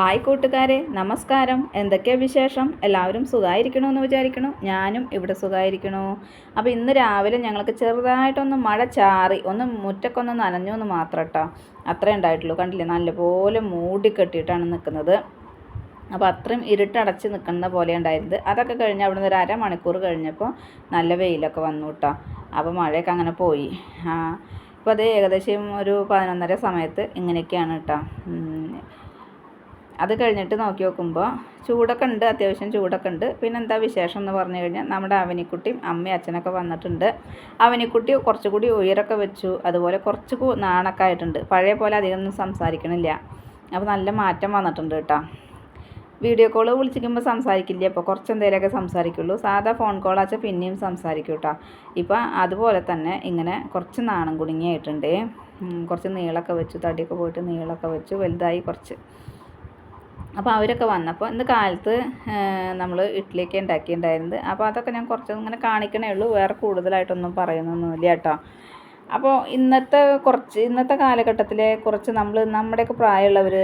Hi കൂട്ടുകാരെ നമസ്കാരം. എന്തൊക്കെയാ വിശേഷം? എല്ലാവരും സുഖമായിരിക്കണമെന്ന് വിചാരിക്കണു? ഞാനും ഇവിടെ സുഖമായിരിക്കണു അപ്പോൾ ഇന്ന് രാവിലെ ഞങ്ങൾക്ക് ചെറുതായിട്ടൊന്ന് മഴ ചാറി ഒന്ന് മുറ്റൊക്കെ ഒന്ന് നനഞ്ഞു എന്ന് മാത്രം കേട്ടോ അത്രേ ഉണ്ടായിട്ടുള്ളൂ. കണ്ടില്ലേ? നല്ലപോലെ മൂടിക്കെട്ടിയിട്ടാണ് നിൽക്കുന്നത്. അപ്പോൾ അത്രയും ഇരുട്ടടച്ച് നിൽക്കുന്ന പോലെ ഉണ്ടായിരുന്നത്. അതൊക്കെ കഴിഞ്ഞ് അവിടെ നിന്ന് ഒരു അരമണിക്കൂർ കഴിഞ്ഞപ്പോൾ നല്ല വെയിലൊക്കെ വന്നു കേട്ടോ അപ്പോൾ മഴയൊക്കെ അങ്ങനെ പോയി. ആ അപ്പോൾ അത് ഏകദേശം ഒരു പതിനൊന്നര സമയത്ത് ഇങ്ങനെയൊക്കെയാണ് കേട്ടോ അത് കഴിഞ്ഞിട്ട് നോക്കി നോക്കുമ്പോൾ ചൂടൊക്കെ ഉണ്ട് അത്യാവശ്യം ചൂടൊക്കെ ഉണ്ട്. പിന്നെ എന്താ വിശേഷം എന്ന് പറഞ്ഞു കഴിഞ്ഞാൽ നമ്മുടെ അവനിക്കുട്ടിയും അമ്മയും അച്ഛനൊക്കെ വന്നിട്ടുണ്ട്. അവനിക്കുട്ടി കുറച്ചുകൂടി ഉയരൊക്കെ വെച്ചു അതുപോലെ കുറച്ച് നാണൊക്കെ ആയിട്ടുണ്ട്. പഴയ പോലെ അധികമൊന്നും സംസാരിക്കണില്ല. അപ്പോൾ നല്ല മാറ്റം വന്നിട്ടുണ്ട് കേട്ടോ. വീഡിയോ കോൾ വിളിച്ചിരിക്കുമ്പോൾ സംസാരിക്കില്ല? അപ്പോൾ കുറച്ച് എന്തെങ്കിലുമൊക്കെ സംസാരിക്കുള്ളൂ. സാധാ ഫോൺ കോൾ ആച്ചാൽ പിന്നെയും സംസാരിക്കും കേട്ടോ. ഇപ്പം അതുപോലെ തന്നെ ഇങ്ങനെ കുറച്ച് നാണം കുടുങ്ങിയായിട്ടുണ്ട്. കുറച്ച് നീളമൊക്കെ വെച്ചു തടിയൊക്കെ പോയിട്ട് നീളമൊക്കെ വെച്ചു വലുതായി കുറച്ച്. അപ്പോൾ അവരൊക്കെ വന്നപ്പോൾ ഇന്ന് കാലത്ത് നമ്മൾ ഇഡ്ഡലിയൊക്കെ ഉണ്ടാക്കിയിട്ടുണ്ടായിരുന്നത്. അപ്പോൾ അതൊക്കെ ഞാൻ കുറച്ച് ഇങ്ങനെ കാണിക്കണേ ഉള്ളൂ. വേറെ കൂടുതലായിട്ടൊന്നും പറയുന്നൊന്നുമില്ല കേട്ടോ. അപ്പോൾ ഇന്നത്തെ കുറച്ച് ഇന്നത്തെ കാലഘട്ടത്തിലെ കുറച്ച് നമ്മൾ നമ്മുടെയൊക്കെ പ്രായമുള്ളവർ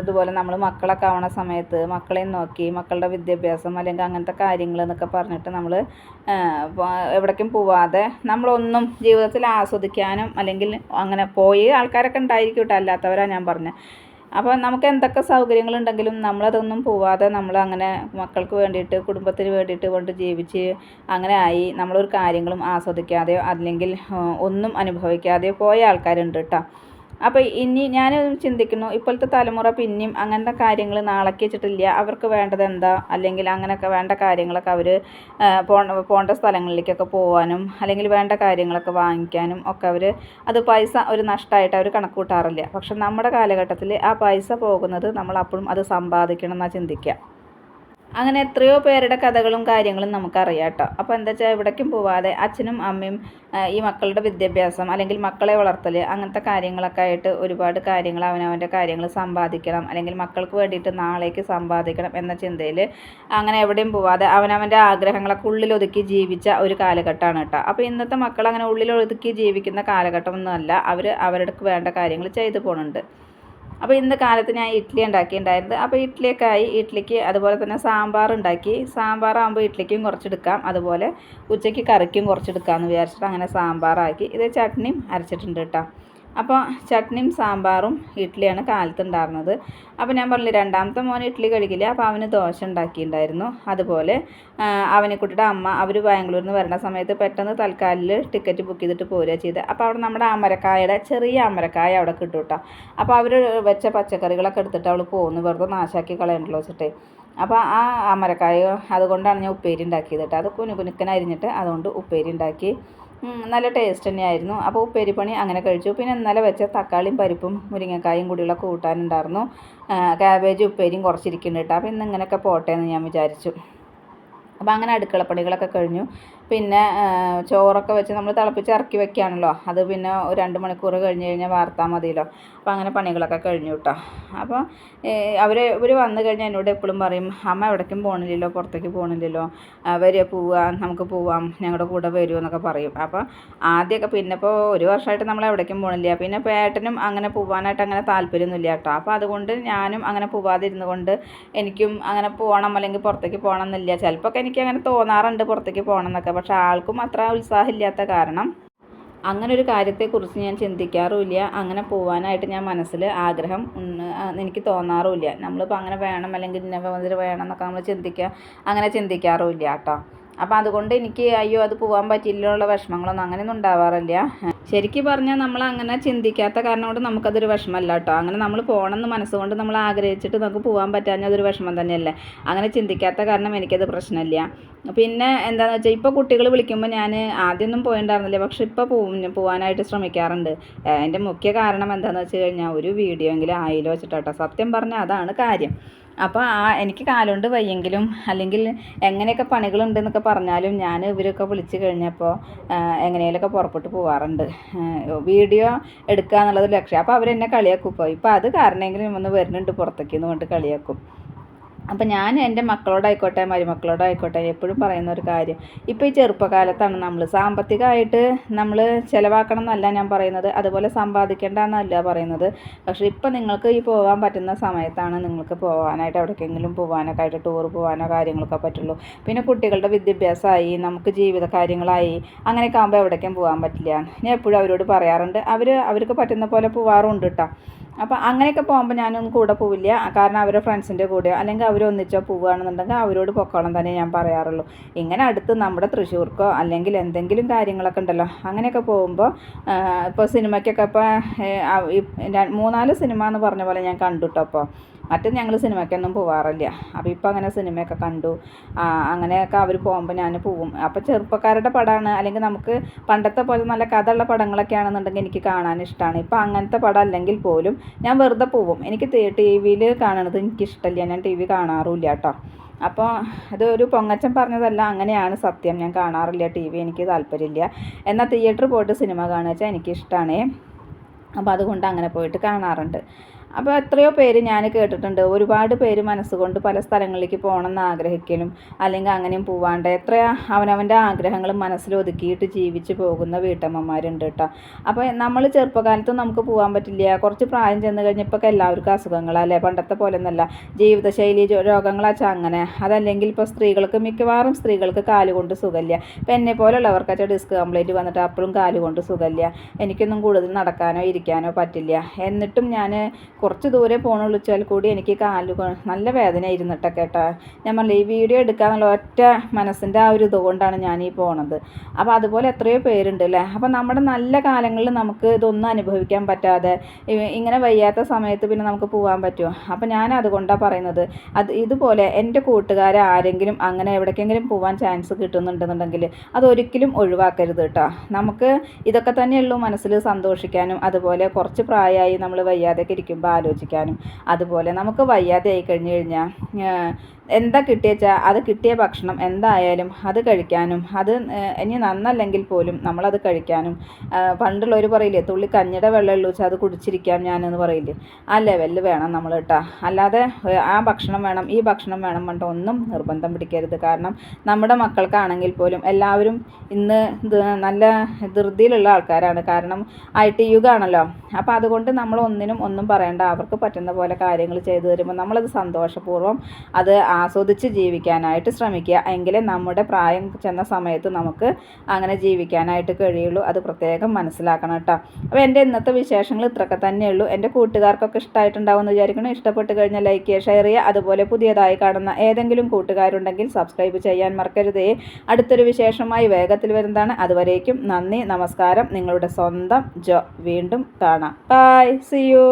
ഇതുപോലെ നമ്മൾ മക്കളൊക്കെ ആവണ സമയത്ത് മക്കളെയും നോക്കി മക്കളുടെ വിദ്യാഭ്യാസം അല്ലെങ്കിൽ അങ്ങനത്തെ കാര്യങ്ങൾ എന്നൊക്കെ പറഞ്ഞിട്ട് നമ്മൾ എവിടേക്കും പോവാതെ നമ്മളൊന്നും ജീവിതത്തിൽ ആസ്വദിക്കാനും അല്ലെങ്കിൽ അങ്ങനെ പോയി ആൾക്കാരൊക്കെ ഉണ്ടായിരിക്കും കേട്ടോ. അല്ലാത്തവരാണ് ഞാൻ പറഞ്ഞത് അപ്പോൾ നമുക്ക് എന്തൊക്കെ സൗകര്യങ്ങളുണ്ടെങ്കിലും നമ്മളതൊന്നും പോവാതെ നമ്മൾ അങ്ങനെ മക്കൾക്ക് വേണ്ടിയിട്ട് കുടുംബത്തിന് വേണ്ടിയിട്ട് കൊണ്ട് ജീവിച്ച് അങ്ങനെ ആയി നമ്മളൊരു കാര്യങ്ങളും ആസ്വദിക്കാതെയോ അല്ലെങ്കിൽ ഒന്നും അനുഭവിക്കാതെയോ പോയ ആൾക്കാരുണ്ട് കേട്ടോ അപ്പോൾ ഇനി ഞാൻ ചിന്തിക്കുന്നു ഇപ്പോഴത്തെ തലമുറ പിന്നെയും അങ്ങനത്തെ കാര്യങ്ങൾ നാളേക്ക് വെച്ചിട്ടില്ല. അവർക്ക് വേണ്ടത് എന്താ? അല്ലെങ്കിൽ അങ്ങനെയൊക്കെ വേണ്ട കാര്യങ്ങളൊക്കെ അവർ പോകേണ്ട സ്ഥലങ്ങളിലേക്കൊക്കെ പോകാനും അല്ലെങ്കിൽ വേണ്ട കാര്യങ്ങളൊക്കെ വാങ്ങിക്കാനും ഒക്കെ അവർ അത് പൈസ ഒരു നഷ്ടമായിട്ട് അവർ കണക്ക് കൂട്ടാറില്ല. പക്ഷെ നമ്മുടെ കാലഘട്ടത്തിൽ ആ പൈസ പോകുന്നത് നമ്മൾ അപ്പോഴും അത് സമ്പാദിക്കണം എന്നാണ് ചിന്തിക്കുക അങ്ങനെ എത്രയോ പേരുടെ കഥകളും കാര്യങ്ങളും നമുക്കറിയാം കേട്ടോ അപ്പോൾ എന്താ വെച്ചാൽ എവിടേക്കും പോവാതെ അച്ഛനും അമ്മയും ഈ മക്കളുടെ വിദ്യാഭ്യാസം അല്ലെങ്കിൽ മക്കളെ വളർത്തൽ അങ്ങനത്തെ കാര്യങ്ങളൊക്കെ ആയിട്ട് ഒരുപാട് കാര്യങ്ങൾ അവനവന്റെ കാര്യങ്ങൾ സമ്പാദിക്കണം അല്ലെങ്കിൽ മക്കൾക്ക് വേണ്ടിയിട്ട് നാളേക്ക് സമ്പാദിക്കണം എന്ന ചിന്തയിൽ അങ്ങനെ എവിടെയും പോവാതെ അവനവന്റെ ആഗ്രഹങ്ങളൊക്കെ ഉള്ളിലൊതുക്കി ജീവിച്ച ഒരു കാലഘട്ടമാണ് കേട്ടോ. അപ്പോൾ ഇന്നത്തെ മക്കൾ അങ്ങനെ ഉള്ളിലൊതുക്കി ജീവിക്കുന്ന കാലഘട്ടമൊന്നുമല്ല. അവർ അവരുടെ വേണ്ട കാര്യങ്ങൾ ചെയ്തു പോകുന്നുണ്ട് അപ്പോൾ ഇന്ന് കാലത്ത് ഞാൻ ഇഡ്ഡലി ഉണ്ടാക്കിയിട്ടുണ്ടായിരുന്നത് അപ്പോൾ ഇഡ്ഡലിയൊക്കെ ആയി ഇഡ്ഡലിക്ക് അതുപോലെ തന്നെ സാമ്പാർ ഉണ്ടാക്കി സാമ്പാറാകുമ്പോൾ ഇഡ്ഡലിക്കും കുറച്ചെടുക്കാം. അതുപോലെ ഉച്ചയ്ക്ക് കറിക്കും കുറച്ചെടുക്കാമെന്ന് വിചാരിച്ചിട്ട് അങ്ങനെ സാമ്പാറാക്കി. ഇത് ചട്നിയും അരച്ചിട്ടുണ്ട് കേട്ടോ. അപ്പോൾ ചട്നിയും സാമ്പാറും ഇഡ്ഡലിയാണ് കാലത്ത് ഉണ്ടായിരുന്നത് അപ്പോൾ ഞാൻ പറഞ്ഞില്ല രണ്ടാമത്തെ മോൻ ഇഡ്ഡലി കഴിക്കില്ല അപ്പോൾ അവന് ദോശ ഉണ്ടാക്കിയിട്ടുണ്ടായിരുന്നു. അതുപോലെ അവനെ അവനെക്കുട്ടിയുടെ അമ്മ അവർ ബാംഗ്ലൂരിൽ നിന്ന് വരുന്ന സമയത്ത് പെട്ടെന്ന് തൽക്കാലിൽ ടിക്കറ്റ് ബുക്ക് ചെയ്തിട്ട് പോരുക ചെയ്ത്. അപ്പോൾ അവിടെ നമ്മുടെ അമരക്കായയുടെ ചെറിയ അമരക്കായ അവിടെ കിട്ടും കേട്ടോ. അപ്പോൾ അവർ വെച്ച പച്ചക്കറികളൊക്കെ എടുത്തിട്ട് അവൾ പോകുന്നു വെറുതെ നാശാക്കി കളയണ്ടല്ലോ വെച്ചിട്ട്. അപ്പോൾ ആ അമരക്കായ അതുകൊണ്ടാണ് ഞാൻ ഉപ്പേരി ഉണ്ടാക്കിയത് കേട്ടോ. അത് കുനു കുനുക്കനരിഞ്ഞിട്ട് അതുകൊണ്ട് ഉപ്പേരി ഉണ്ടാക്കി. നല്ല ടേസ്റ്റ് തന്നെയായിരുന്നു. അപ്പോൾ ഉപ്പേരിപ്പണി അങ്ങനെ കഴിച്ചു. പിന്നെ ഇന്നലെ വെച്ച തക്കാളിയും പരിപ്പും മുരിങ്ങക്കായും കൂടിയുള്ള കൂട്ടാനുണ്ടായിരുന്നു ക്യാബേജ് ഉപ്പേരിയും കുറച്ചിരിക്കുന്നുണ്ട് കേട്ടോ. അപ്പോൾ ഇന്ന് ഇങ്ങനെയൊക്കെ പോട്ടെ എന്ന് ഞാൻ വിചാരിച്ചു. അപ്പോൾ അങ്ങനെ അടുക്കളപ്പണികളൊക്കെ കഴിഞ്ഞു. പിന്നെ ചോറൊക്കെ വെച്ച് നമ്മൾ തിളപ്പിച്ച് ഇറക്കി വെക്കുകയാണല്ലോ അത് പിന്നെ ഒരു രണ്ട് മണിക്കൂർ കഴിഞ്ഞ് കഴിഞ്ഞാൽ വാർത്താൽ മതിയല്ലോ. അപ്പോൾ അങ്ങനെ പണികളൊക്കെ കഴിഞ്ഞു കേട്ടോ അപ്പോൾ അവർ ഇവർ വന്നു കഴിഞ്ഞാൽ എന്നോട് എപ്പോഴും പറയും അമ്മ എവിടേക്കും പോകണില്ലല്ലോ പുറത്തേക്ക് പോകണില്ലല്ലോ വരിക പോവാം നമുക്ക് പോവാം ഞങ്ങളുടെ കൂടെ വരുമോ എന്നൊക്കെ പറയും. അപ്പോൾ ആദ്യമൊക്കെ പിന്നെ ഇപ്പോൾ ഒരു വർഷമായിട്ട് നമ്മൾ എവിടേക്കും പോകണില്ല പിന്നെ ഇപ്പോൾ ഏട്ടനും അങ്ങനെ പോകാനായിട്ട് അങ്ങനെ താല്പര്യമൊന്നുമില്ല കേട്ടോ അപ്പോൾ അതുകൊണ്ട് ഞാനും അങ്ങനെ പോവാതിരുന്നു കൊണ്ട് എനിക്കും അങ്ങനെ പോകണം അല്ലെങ്കിൽ പുറത്തേക്ക് പോകണം എന്നില്ല. ചിലപ്പോൾ എനിക്ക് അങ്ങനെ തോന്നാറുണ്ട് പുറത്തേക്ക് പോകണം എന്നൊക്കെ. പക്ഷേ ആൾക്കും അത്ര ഉത്സാഹമില്ലാത്ത കാരണം. അങ്ങനെ ഒരു കാര്യത്തെക്കുറിച്ച് ഞാൻ ചിന്തിക്കാറുമില്ല. അങ്ങനെ പോകാനായിട്ട് ഞാൻ മനസ്സിൽ ആഗ്രഹം എനിക്ക് തോന്നാറുമില്ല. നമ്മളിപ്പോൾ അങ്ങനെ വേണം അല്ലെങ്കിൽ ഇന്ന മതിൽ വേണം എന്നൊക്കെ നമ്മൾ ചിന്തിക്കുക അങ്ങനെ ചിന്തിക്കാറുമില്ല കേട്ടോ. അപ്പോൾ അതുകൊണ്ട് എനിക്ക് അയ്യോ അത് പോകാൻ പറ്റില്ലുള്ള വിഷമങ്ങളൊന്നും അങ്ങനെയൊന്നും ഉണ്ടാവാറില്ല. ശരിക്കും പറഞ്ഞാൽ നമ്മൾ അങ്ങനെ ചിന്തിക്കാത്ത കാരണം കൊണ്ട് നമുക്കതൊരു വിഷമമല്ല കേട്ടോ. അങ്ങനെ നമ്മൾ പോകണമെന്ന് മനസ്സുകൊണ്ട് നമ്മൾ ആഗ്രഹിച്ചിട്ട് നമുക്ക് പോകാൻ പറ്റാഞ്ഞ അതൊരു വിഷമം തന്നെയല്ലേ? അങ്ങനെ ചിന്തിക്കാത്ത കാരണം എനിക്കത് പ്രശ്നമില്ല. പിന്നെ എന്താണെന്ന് വെച്ചാൽ ഇപ്പോൾ കുട്ടികൾ വിളിക്കുമ്പോൾ ഞാൻ ആദ്യമൊന്നും പോയിണ്ടായിരുന്നില്ല. പക്ഷെ ഇപ്പോൾ പോകാനായിട്ട് ശ്രമിക്കാറുണ്ട്. അതിന്റെ മുഖ്യ കാരണം എന്താണെന്ന് വെച്ച് കഴിഞ്ഞാൽ ഒരു വീഡിയോ എങ്കിലും ആയില്ലോ വെച്ചിട്ടോ സത്യം പറഞ്ഞാൽ അതാണ് കാര്യം. അപ്പോൾ ആ എനിക്ക് കാലുകൊണ്ട് വയ്യെങ്കിലും അല്ലെങ്കിൽ എങ്ങനെയൊക്കെ പണികളുണ്ടെന്നൊക്കെ പറഞ്ഞാലും ഞാൻ ഇവരൊക്കെ വിളിച്ച് കഴിഞ്ഞപ്പോൾ എങ്ങനെയൊക്കെ പുറപ്പെട്ട് പോകാറുണ്ട് വീഡിയോ എടുക്കുക എന്നുള്ളത് ലക്ഷ്യം. അപ്പോൾ അവരെന്നെ കളിയാക്കും ഇപ്പോൾ ഇപ്പോൾ അത് കാരണമെങ്കിലും ഒന്ന് വരുന്നുണ്ട് പുറത്തേക്ക് എന്ന് കൊണ്ട് കളിയാക്കും. അപ്പം ഞാൻ എന്റെ മക്കളോടായിക്കോട്ടെ മരുമക്കളോടായിക്കോട്ടെ എപ്പോഴും പറയുന്ന ഒരു കാര്യം. ഇപ്പോൾ ഈ ചെറുപ്പകാലത്താണ് നമ്മൾ സാമ്പത്തികമായിട്ട് നമ്മൾ ചിലവാക്കണം എന്നല്ല ഞാൻ പറയുന്നത് അതുപോലെ സമ്പാദിക്കേണ്ട എന്നല്ല പറയുന്നത്. പക്ഷേ ഇപ്പം നിങ്ങൾക്ക് ഈ പോകാൻ പറ്റുന്ന സമയത്താണ് നിങ്ങൾക്ക് പോകാനായിട്ട് എവിടേക്കെങ്കിലും പോകാനൊക്കെ ആയിട്ട് ടൂർ പോകാനോ കാര്യങ്ങളൊക്കെ പറ്റുള്ളൂ. പിന്നെ കുട്ടികളുടെ വിദ്യാഭ്യാസമായി നമുക്ക് ജീവിത കാര്യങ്ങളായി അങ്ങനെയൊക്കെ ആകുമ്പോൾ എവിടേക്കും പോകാൻ പറ്റില്ല. ഞാൻ എപ്പോഴും അവരോട് പറയാറുണ്ട് അവർ അവർക്ക് പറ്റുന്ന പോലെ പോകാറുണ്ട് കേട്ടോ അപ്പോൾ അങ്ങനെയൊക്കെ പോകുമ്പോൾ ഞാനൊന്നും കൂടെ പോവില്ല. കാരണം അവരുടെ ഫ്രണ്ട്സിന്റെ കൂടെ അല്ലെങ്കിൽ അവരൊന്നിച്ചോ പോവുകയാണെന്നുണ്ടെങ്കിൽ അവരോട് പൊക്കോളം തന്നെ ഞാൻ പറയാറുള്ളൂ. ഇങ്ങനെ അടുത്ത് നമ്മുടെ തൃശ്ശൂർക്കോ അല്ലെങ്കിൽ എന്തെങ്കിലും കാര്യങ്ങളൊക്കെ ഉണ്ടല്ലോ അങ്ങനെയൊക്കെ പോകുമ്പോൾ ഇപ്പോൾ സിനിമയ്ക്കൊക്കെ ഇപ്പോൾ മൂന്നാൽ സിനിമ എന്ന് പറഞ്ഞ പോലെ ഞാൻ കണ്ടു കേട്ടോ അപ്പോൾ മറ്റേ ഞങ്ങൾ സിനിമയ്ക്കൊന്നും പോവാറില്ല. അപ്പോൾ ഇപ്പോൾ അങ്ങനെ സിനിമയൊക്കെ കണ്ടു. അങ്ങനെയൊക്കെ അവർ പോകുമ്പോൾ ഞാൻ പോവും. അപ്പോൾ ചെറുപ്പക്കാരുടെ പടമാണ് അല്ലെങ്കിൽ നമുക്ക് പണ്ടത്തെ പോലെ നല്ല കഥയുള്ള പടങ്ങളൊക്കെ ആണെന്നുണ്ടെങ്കിൽ എനിക്ക് കാണാൻ ഇഷ്ടമാണ് ഇപ്പോൾ അങ്ങനത്തെ പടം അല്ലെങ്കിൽ പോലും ഞാൻ വെറുതെ പോവും. എനിക്ക് ടി വിയിൽ കാണുന്നത് എനിക്കിഷ്ടമില്ല ഞാൻ ടി വി കാണാറുമില്ല കേട്ടോ. അപ്പോൾ അതൊരു ഒരു പൊങ്ങച്ചം പറഞ്ഞതല്ല. അങ്ങനെയാണ് സത്യം. ഞാൻ കാണാറില്ല ടി വി. എനിക്ക് താല്പര്യമില്ല. എന്നാൽ തിയേറ്ററിൽ പോയിട്ട് സിനിമ കാണുക വെച്ചാൽ എനിക്കിഷ്ടമാണ് അപ്പോൾ അതുകൊണ്ട് അങ്ങനെ പോയിട്ട് കാണാറുണ്ട്. അപ്പോൾ എത്രയോ പേര് ഞാൻ കേട്ടിട്ടുണ്ട്. ഒരുപാട് പേര് മനസ്സുകൊണ്ട് പല സ്ഥലങ്ങളിലേക്ക് പോകണമെന്ന് ആഗ്രഹിക്കലും അല്ലെങ്കിൽ അങ്ങനെയും പോവാണ്ട് എത്ര അവനവന്റെ ആഗ്രഹങ്ങൾ മനസ്സിലൊതുക്കിയിട്ട് ജീവിച്ച് പോകുന്ന വീട്ടമ്മമാരുണ്ട് കേട്ടോ. അപ്പോൾ നമ്മൾ ചെറുപ്പകാലത്ത് നമുക്ക് പോകാൻ പറ്റില്ല. കുറച്ച് പ്രായം ചെന്ന് കഴിഞ്ഞപ്പോൾ എല്ലാവർക്കും അസുഖങ്ങളല്ലേ പണ്ടത്തെ പോലെ ഒന്നല്ല ജീവിതശൈലി രോഗങ്ങളാച്ചാൽ അങ്ങനെ അതല്ലെങ്കിൽ ഇപ്പോൾ സ്ത്രീകൾക്ക് മിക്കവാറും സ്ത്രീകൾക്ക് കാലുകൊണ്ട് സുഖമില്ല. ഇപ്പം എന്നെ പോലുള്ളവർക്കാച്ചാൽ ഡിസ്ക് കംപ്ലൈന്റ് വന്നിട്ട് അപ്പോഴും കാലുകൊണ്ട് സുഖമില്ല. എനിക്കൊന്നും കൂടുതൽ നടക്കാനോ ഇരിക്കാനോ പറ്റില്ല. എന്നിട്ടും ഞാൻ കുറച്ച് ദൂരെ പോകണുള്ളൂ വെച്ചാൽ കൂടി എനിക്ക് കാൽ നല്ല വേദന ഇരുന്നിട്ട് കേട്ടോ. ഞാൻ പറഞ്ഞില്ല ഈ വീഡിയോ എടുക്കാന്നുള്ള ഒറ്റ മനസ്സിന്റെ ആ ഒരു ഇതുകൊണ്ടാണ് ഞാൻ ഈ പോണത്. അപ്പോൾ അതുപോലെ എത്രയോ പേരുണ്ട് അല്ലേ? അപ്പോൾ നമ്മുടെ നല്ല കാലങ്ങളിൽ നമുക്ക് ഇതൊന്നും അനുഭവിക്കാൻ പറ്റാതെ ഇങ്ങനെ വയ്യാത്ത സമയത്ത് പിന്നെ നമുക്ക് പോകാൻ പറ്റുമോ? അപ്പോൾ ഞാൻ അതുകൊണ്ടാണ് പറയുന്നത്. അത് ഇതുപോലെ എന്റെ കൂട്ടുകാരെ ആരെങ്കിലും അങ്ങനെ എവിടേക്കെങ്കിലും പോകാൻ ചാൻസ് കിട്ടുന്നുണ്ടെന്നുണ്ടെങ്കിൽ അതൊരിക്കലും ഒഴിവാക്കരുത് കേട്ടോ. നമുക്ക് ഇതൊക്കെ തന്നെയുള്ളൂ മനസ്സിൽ സന്തോഷിക്കാനും അതുപോലെ കുറച്ച് പ്രായമായി നമ്മൾ വയ്യാതെയൊക്കെ ഇരിക്കുമ്പോൾ ആലോചിക്കാനും. അതുപോലെ നമുക്ക് വയ്യാതെ ആയി കഴിഞ്ഞു കഴിഞ്ഞാൽ എന്താ കിട്ടിയച്ചാൽ അത് കിട്ടിയ ഭക്ഷണം എന്തായാലും അത് കഴിക്കാനും അത് ഇനി നന്നല്ലെങ്കിൽ പോലും നമ്മളത് കഴിക്കാനും. പണ്ടുള്ളവർ പറയില്ലേ തുള്ളി കഞ്ഞിയുടെ വെള്ളം ഒഴിച്ച് അത് കുടിച്ചിരിക്കാം ഞാനെന്ന് പറയില്ലേ. ആ ലെവലിൽ വേണം നമ്മൾ കേട്ടോ അല്ലാതെ ആ ഭക്ഷണം വേണം ഈ ഭക്ഷണം വേണം പറഞ്ഞിട്ട് ഒന്നും നിർബന്ധം പിടിക്കരുത്. കാരണം നമ്മുടെ മക്കൾക്കാണെങ്കിൽ പോലും എല്ലാവരും ഇന്ന് നല്ല ധൃതിയിലുള്ള ആൾക്കാരാണ്. കാരണം ഐ ടി യുഗമാണല്ലോ അപ്പോൾ അതുകൊണ്ട് നമ്മൾ ഒന്നിനും ഒന്നും പറയേണ്ട അവർക്ക് പറ്റുന്ന പോലെ കാര്യങ്ങൾ ചെയ്തു തരുമ്പോൾ നമ്മളത് സന്തോഷപൂർവം അത് ആസ്വദിച്ച് ജീവിക്കാനായിട്ട് ശ്രമിക്കുക. എങ്കിലേ നമ്മുടെ പ്രായം ചെന്ന സമയത്ത് നമുക്ക് അങ്ങനെ ജീവിക്കാനായിട്ട് കഴിയുള്ളൂ. അത് പ്രത്യേകം മനസ്സിലാക്കണം കേട്ടോ. അപ്പോൾ എന്റെ ഇന്നത്തെ വിശേഷങ്ങൾ ഇത്രയൊക്കെ തന്നെയുള്ളൂ എന്റെ കൂട്ടുകാർക്കൊക്കെ ഇഷ്ടമായിട്ടുണ്ടാവുമെന്ന് വിചാരിക്കണം ഇഷ്ടപ്പെട്ട് കഴിഞ്ഞാൽ ലൈക്ക് ചെയ്യുക ഷെയർ ചെയ്യുക. അതുപോലെ പുതിയതായി കാണുന്ന ഏതെങ്കിലും കൂട്ടുകാരുണ്ടെങ്കിൽ സബ്സ്ക്രൈബ് ചെയ്യാൻ മറക്കരുതേ. അടുത്തൊരു വിശേഷമായി വേഗത്തിൽ വരുന്നതാണ്. അതുവരേക്കും നന്ദി നമസ്കാരം. നിങ്ങളുടെ സ്വന്തം ജോ. വീണ്ടും കാണാം. By C U